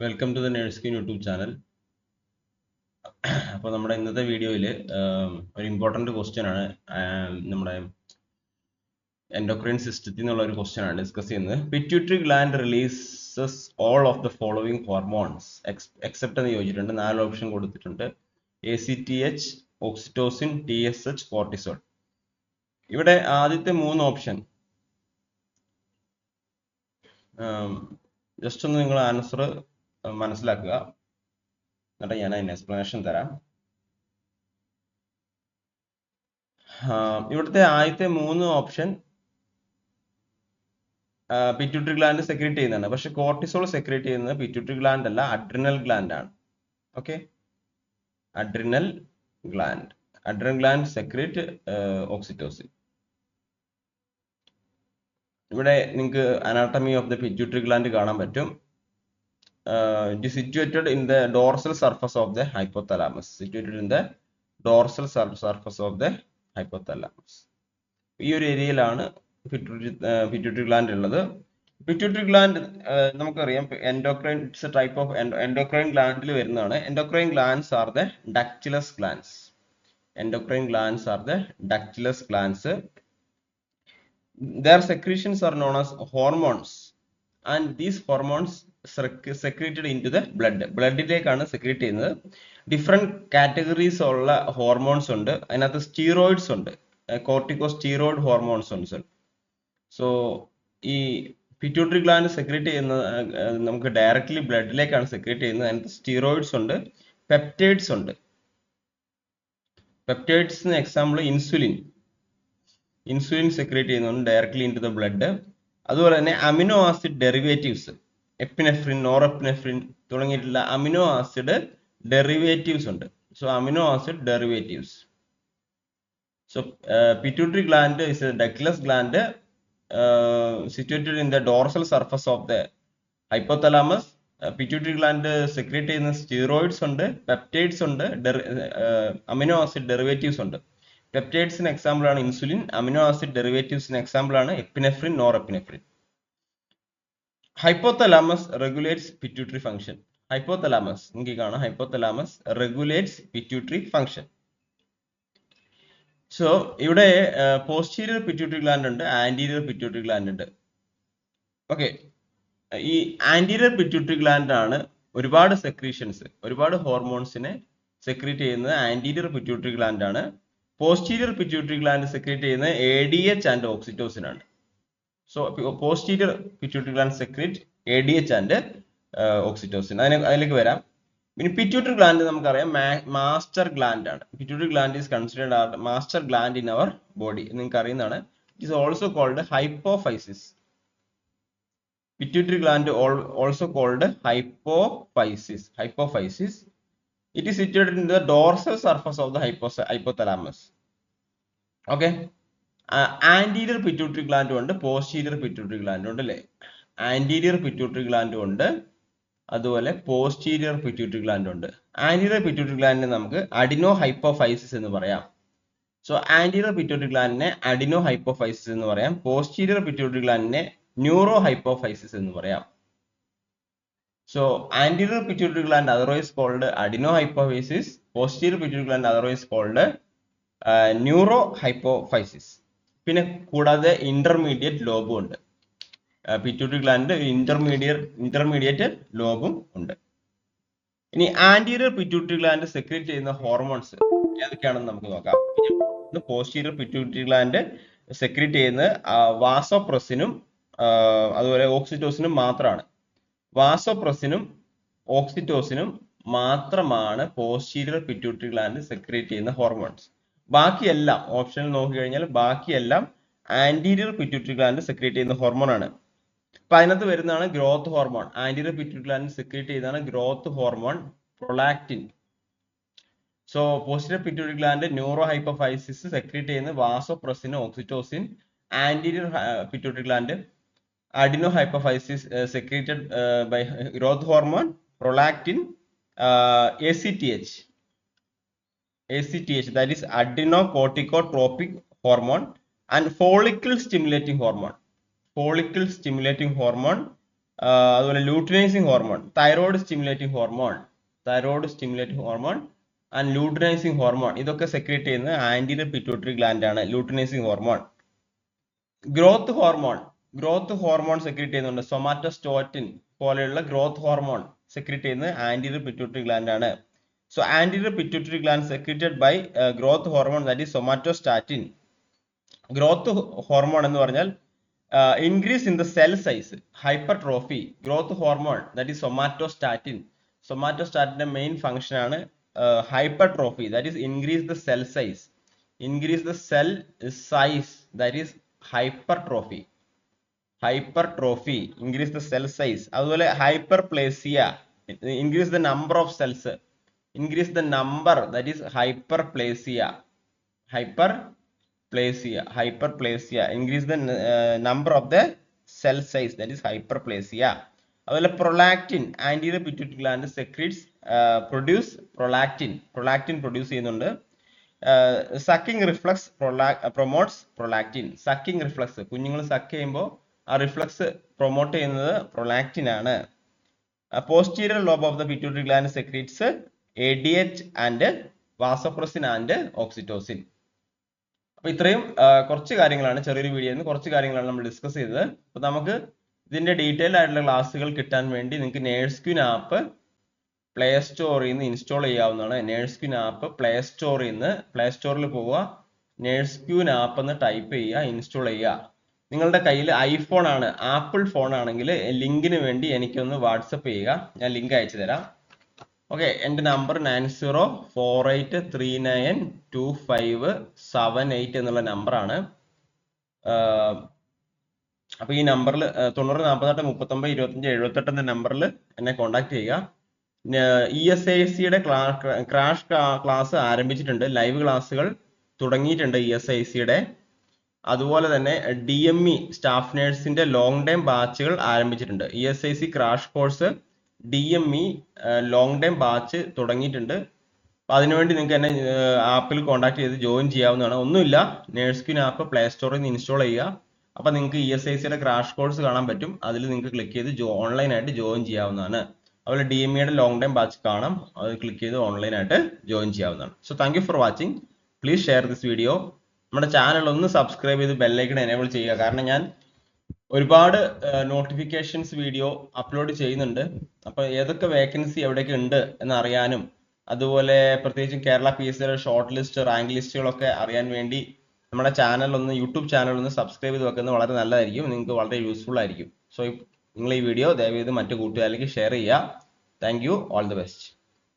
Welcome to the nurse queen YouTube channel അപ്പോൾ നമ്മുടെ ഇന്നത്തെ വീഡിയോയിൽ ഒരു ഇമ്പോർട്ടന്റ് ക്വസ്റ്റ്യൻ ആണ്. നമ്മുടെ എൻഡോക്രൈൻ സിസ്റ്റത്തിൽ നിന്നുള്ള ഒരു ക്വസ്റ്റ്യൻ ആണ് ഡിസ്കസ് ചെയ്യുന്നത്. Pituitary gland releases all of the following hormones except എന്ന് ചോദിച്ചിട്ടുണ്ട്. നാല് ഓപ്ഷൻ കൊടുത്തിട്ടുണ്ട്. A C T H oxytocin T S H cortisol ഇവിടെ ആദ്യത്തെ മൂന്ന് ഓപ്ഷൻ ജസ്റ്റ് ഒന്ന് നിങ്ങൾ ആൻസർ മനസ്സിലാക്കുക. എന്നിട്ട് ഞാൻ അതിന് എക്സ്പ്ലനേഷൻ തരാം. ഇവിടുത്തെ ആദ്യത്തെ മൂന്ന് ഓപ്ഷൻ പിറ്റ്യൂട്ടറി ഗ്ലാൻഡ് സെക്രീറ്റ് ചെയ്യുന്നതാണ്. പക്ഷെ കോർട്ടിസോൾ സെക്രീറ്റ് ചെയ്യുന്നത് പിറ്റ്യൂട്ടറി ഗ്ലാൻഡ് അല്ല അഡ്രിനൽ ഗ്ലാൻഡ് ആണ്. Okay adrenal gland adrenal gland secrete oxytocin ഇവിടെ നിങ്ങൾക്ക് anatomy of the pituitary gland കാണാൻ പറ്റും. It situated in the dorsal surface of the hypothalamus. Situated in the dorsal surface of the hypothalamus. ഈ ഒരു ഏരിയയിലാണ് pituitary gland ഉള്ളത്. Pituitary gland നമുക്കറിയാം endocrine it's a type of endocrine ഗ്ലാൻഡിൽ വരുന്നതാണ്. Endocrine glands are the ductless glands endocrine glands are the ductless glands. Their secretions are known as hormones. And these hormones sec- secreted into the blood. ബ്ലഡിലേക്കാണ് secrete ചെയ്യുന്നത്. Different categories ഉള്ള hormones ഉണ്ട്. അതിനകത്ത് steroids ഉണ്ട്. Corticosteroid hormones ഉണ്ട് so ഈ pituitary gland secrete ചെയ്യുന്ന നമുക്ക് ഡയറക്റ്റ്ലി ബ്ലഡിലേക്കാണ് സെക്രീറ്റ് ചെയ്യുന്നത്. അതിനകത്ത് സ്റ്റീറോയിഡ്സ് ഉണ്ട് പെപ്റ്റൈഡ്സ് ഉണ്ട്. പെപ്റ്റൈഡ്സിന് എക്സാമ്പിൾ ഇൻസുലിൻ. ഇൻസുലിൻ സെക്രേറ്റ് ചെയ്യുന്നുണ്ട് directly into the blood അതുപോലെ തന്നെ amino acid derivatives epinephrine norepinephrine തുടങ്ങിയിട്ടുള്ള അമിനോ ആസിഡ് ഡെറിവേറ്റീവ്സ് ഉണ്ട്. So amino acid derivatives so pituitary gland is a ductless gland situated in the dorsal surface of the hypothalamus pituitary gland secrete ചെയ്യുന്ന steroids ഉണ്ട് peptides ഉണ്ട് amino acid derivatives ഉണ്ട്. പെപ്റ്റൈഡ്സിന് example ആണ് insulin amino acid ഡെറിവേറ്റീവ്സിന് example ആണ് epinephrine norepinephrine hypothalamus regulates pituitary function hypothalamus നിങ്ങൾക്ക് കാണാം. Hypothalamus regulates pituitary function so ഇവിടെ പോസ്റ്റീരിയർ പിറ്റ്യൂട്ടറി ഗ്ലാൻഡ് ഉണ്ട് ആന്റീരിയർ പിറ്റ്യൂട്ടറി ഗ്ലാൻഡ് ഉണ്ട്. ഓക്കെ ഈ ആന്റീരിയർ പിറ്റ്യൂട്ടറി ഗ്ലാൻഡ് ആണ് ഒരുപാട് സെക്രീഷൻസ് ഒരുപാട് ഹോർമോൺസിനെ സെക്രീറ്റ് ചെയ്യുന്നത് ആന്റീരിയർ പിറ്റ്യൂട്ടറി ഗ്ലാൻഡ് ആണ്. പോസ്റ്റീരിയർ പിറ്റ്യൂട്ടറി ഗ്ലാൻഡ് സെക്രീറ്റ് ചെയ്യുന്നത് A D H and oxytocin ആണ് so posterior pituitary gland secrete A D H and oxytocin അതിന് അതിലേക്ക് വരാം. പിന്നെ പിറ്റ്യൂട്ടറി ഗ്ലാൻഡ് നമുക്കറിയാം മാസ്റ്റർ ഗ്ലാൻഡ് ആണ്. Pituitary gland is considered are master gland in our body നിങ്ങൾക്ക് അറിയുന്നതാണ് it is also called hypophysis pituitary gland also also hypophysis hypophysis it is situated in the dorsal surface of the hypos- hypothalamus. Okay? Anterior pituitary ഗ്ലാൻഡും ഉണ്ട് posterior pituitary ഗ്ലാൻഡും ഉണ്ട് അല്ലേ? Anterior pituitary ഗ്ലാൻഡും ഉണ്ട് അതുപോലെ posterior pituitary gland ഉണ്ട്. Anterior pituitary ഗ്ലാൻഡിനെ നമുക്ക് അഡിനോ ഹൈപ്പോഫൈസിസ് എന്ന് പറയാം. സോ ആന്റീരിയർ പിറ്റ്യൂട്ടറി ഗ്ലാൻഡിനെ അഡിനോ ഹൈപ്പോഫൈസിസ് എന്ന് പറയാം. പോസ്റ്റീരിയർ പിറ്റ്യൂട്ടറി ഗ്ലാൻഡിനെ ന്യൂറോ ഹൈപ്പോഫൈസിസ് എന്ന് പറയാം. Anterior pituitary gland otherwise called adenohypophysis posterior pituitary gland otherwise called neurohypophysis പിന്നെ കൂടാതെ ഇന്റർമീഡിയറ്റ് ലോബും ഉണ്ട്. പിറ്റ്യൂട്ടറി ഗ്ലാൻഡ് ഇന്റർമീഡിയറ്റ് ഇന്റർമീഡിയറ്റ് ലോബും ഉണ്ട്. ഇനി ആന്റീരിയർ പിറ്റ്യൂട്ടറി ഗ്ലാൻഡ് സെക്രീറ്റ് ചെയ്യുന്ന ഹോർമോൺസ് ഏതൊക്കെയാണെന്ന് നമുക്ക് നോക്കാം. പോസ്റ്റീരിയർ പിറ്റ്യൂട്ടറി ഗ്ലാൻഡ് സെക്രീറ്റ് ചെയ്യുന്നത് വാസോപ്രസിനും അതുപോലെ ഓക്സിറ്റോസിനും മാത്രമാണ്. വാസോപ്രസിനും ഓക്സിറ്റോസിനും മാത്രമാണ് പോസ്റ്റീരിയർ പിറ്റ്യൂട്ടറി ഗ്ലാൻഡ് സെക്രീറ്റ് ചെയ്യുന്ന ഹോർമോൺസ് ബാക്കിയെല്ലാം ഓപ്ഷനിൽ നോക്കിക്കഴിഞ്ഞാൽ ബാക്കിയെല്ലാം ആന്റീരിയർ പിറ്റ്യൂട്ടറി ഗ്ലാൻഡ് സെക്രീറ്റ് ചെയ്യുന്ന ഹോർമോൺ ആണ്. അപ്പൊ അതിനകത്ത് വരുന്നതാണ് growth hormone anterior pituitary gland secrete ചെയ്യുന്നതാണ് growth hormone prolactin so posterior pituitary gland neuro hypophysis secrete ചെയ്യുന്ന vasopressin oxytocin anterior pituitary gland adeno hypophysis uh, secreted uh, by growth hormone prolactin uh, ACTH ACTH that is adenocorticotropic hormone and follicle stimulating hormone follicle stimulating hormone അതുപോലെ luteinizing hormone thyroid stimulating hormone thyroid stimulating hormone and luteinizing hormone ഇതൊക്കെ secrete ചെയ്യുന്നത് anterior pituitary gland ആണ് luteinizing hormone growth hormone growth hormone secrete ചെയ്യുന്നുണ്ട്. Somatostatin പോലെയുള്ള growth hormone secrete ചെയ്യുന്നത് anterior pituitary gland ആണ്. So anterior pituitary gland secreted by growth hormone that is somatostatin growth hormone എന്ന് പറഞ്ഞാൽ increase in the cell size hypertrophy growth hormone that is somatostatin സൊമാറ്റോസ്റ്റാറ്റിന്റെ main function ആണ് hypertrophy that is increase the cell size increase the cell size that is hypertrophy hypertrophy increase the cell size അതുപോലെ hyperplasia increase the number of cells increase the number that is hyperplasia hyperplasia hyperplasia increase the number of the cell size that is hyperplasia അതുപോലെ prolactin anterior pituitary gland secretes produce prolactin prolactin produce ചെയ്യുന്നുണ്ട് sucking reflex promotes prolactin sucking reflex കുഞ്ഞുങ്ങൾ suck ചെയ്യുമ്പോൾ ആ reflex promote ചെയ്യുന്നത് prolactin ആണ്. Posterior lobe of the pituitary gland secretes A D H and vasopressin and oxytocin അപ്പൊ ഇത്രയും കുറച്ച് കാര്യങ്ങളാണ് ചെറിയൊരു വീഡിയോയിൽ നിന്ന് കുറച്ച് കാര്യങ്ങളാണ് നമ്മൾ ഡിസ്കസ് ചെയ്തത്. അപ്പൊ നമുക്ക് ഇതിന്റെ ഡീറ്റെയിൽ ആയിട്ടുള്ള ക്ലാസ്സുകൾ കിട്ടാൻ വേണ്ടി നിങ്ങൾക്ക് നേഴ്സ് ക്യൂൻ ആപ്പ് പ്ലേ സ്റ്റോറിൽ നിന്ന് ഇൻസ്റ്റാൾ ചെയ്യാവുന്നതാണ്. നേഴ്സ് ക്യൂൻ ആപ്പ് പ്ലേ സ്റ്റോറിൽ നിന്ന് പ്ലേ സ്റ്റോറിൽ പോവുക. നേഴ്സ് ക്യൂൻ ആപ്പ് എന്ന് ടൈപ്പ് ചെയ്യുക ഇൻസ്റ്റാൾ ചെയ്യുക. നിങ്ങളുടെ കയ്യിൽ ഐഫോൺ ആണ് ആപ്പിൾ ഫോൺ ആണെങ്കിൽ ലിങ്കിന് വേണ്ടി എനിക്കൊന്ന് വാട്സപ്പ് ചെയ്യുക. ഞാൻ ലിങ്ക് അയച്ചു തരാം. ഓക്കെ എന്റെ number nine zero four eight three nine two five seven eight എന്നുള്ള നമ്പറാണ് അപ്പോൾ ഈ നമ്പറിൽ തൊണ്ണൂറ് നാൽപ്പത്തെട്ട് മുപ്പത്തൊമ്പത് ഇരുപത്തഞ്ച് എഴുപത്തെട്ട് എന്ന നമ്പറിൽ എന്നെ കോൺടാക്ട് ചെയ്യുക. ഇ എസ് ഐ സിയുടെ ക്രാഷ് ക്ലാസ് ആരംഭിച്ചിട്ടുണ്ട്. ലൈവ് ക്ലാസ്സുകൾ തുടങ്ങിയിട്ടുണ്ട് ഇ എസ് ഐ സിയുടെ അതുപോലെ തന്നെ ഡി എം ഇ സ്റ്റാഫ് നേഴ്സിന്റെ ലോങ് ടൈം ബാച്ചുകൾ ആരംഭിച്ചിട്ടുണ്ട്. E S I C crash course D M E long time batch തുടങ്ങിയിട്ടുണ്ട്. അപ്പോൾ അതിനുവേണ്ടി നിങ്ങൾക്ക് എന്നെ ആപ്പിൽ കോൺടാക്ട് ചെയ്ത് ജോയിൻ ചെയ്യാവുന്നതാണ്. ഒന്നുമില്ല നേഴ്സ് ക്യൂൻ ആപ്പ് പ്ലേ സ്റ്റോറിൽ നിന്ന് ഇൻസ്റ്റാൾ ചെയ്യുക. അപ്പോൾ നിങ്ങൾക്ക് ഇ എസ് ഐ സിയുടെ ക്രാഷ് കോഴ്സ് കാണാൻ പറ്റും. അതിൽ നിങ്ങൾക്ക് ക്ലിക്ക് ചെയ്ത് ഓൺലൈനായിട്ട് ജോയിൻ ചെയ്യാവുന്നതാണ്. അതുപോലെ ഡി എം ഇയുടെ ലോങ് ടൈം ബാച്ച് കാണാം. അത് ക്ലിക്ക് ചെയ്ത് ഓൺലൈനായിട്ട് ജോയിൻ ചെയ്യാവുന്നതാണ്. So thank you for watching please share this video നമ്മുടെ ചാനൽ ഒന്ന് സബ്സ്ക്രൈബ് ചെയ്ത് ബെല്ലൈക്കൺ എനേബിൾ ചെയ്യുക. കാരണം ഞാൻ ഒരുപാട് നോട്ടിഫിക്കേഷൻസ് വീഡിയോ അപ്ലോഡ് ചെയ്യുന്നുണ്ട്. അപ്പോൾ ഏതൊക്കെ വേക്കൻസി എവിടെയൊക്കെ ഉണ്ട് എന്ന് അറിയാനും അതുപോലെ പ്രത്യേകിച്ചും കേരള പി എസ് സിയുടെ ഷോർട്ട് ലിസ്റ്റ് റാങ്ക് ലിസ്റ്റുകളൊക്കെ അറിയാൻ വേണ്ടി നമ്മുടെ ചാനൽ ഒന്ന് യൂട്യൂബ് ചാനൽ ഒന്ന് സബ്സ്ക്രൈബ് ചെയ്ത് വെക്കുന്നത് വളരെ നല്ലതായിരിക്കും. നിങ്ങൾക്ക് വളരെ യൂസ്ഫുൾ ആയിരിക്കും. സോ നിങ്ങൾ ഈ വീഡിയോ ദയവ് ചെയ്ത് മറ്റു കൂട്ടുകാരിലേക്ക് ഷെയർ ചെയ്യുക. Thank you all the best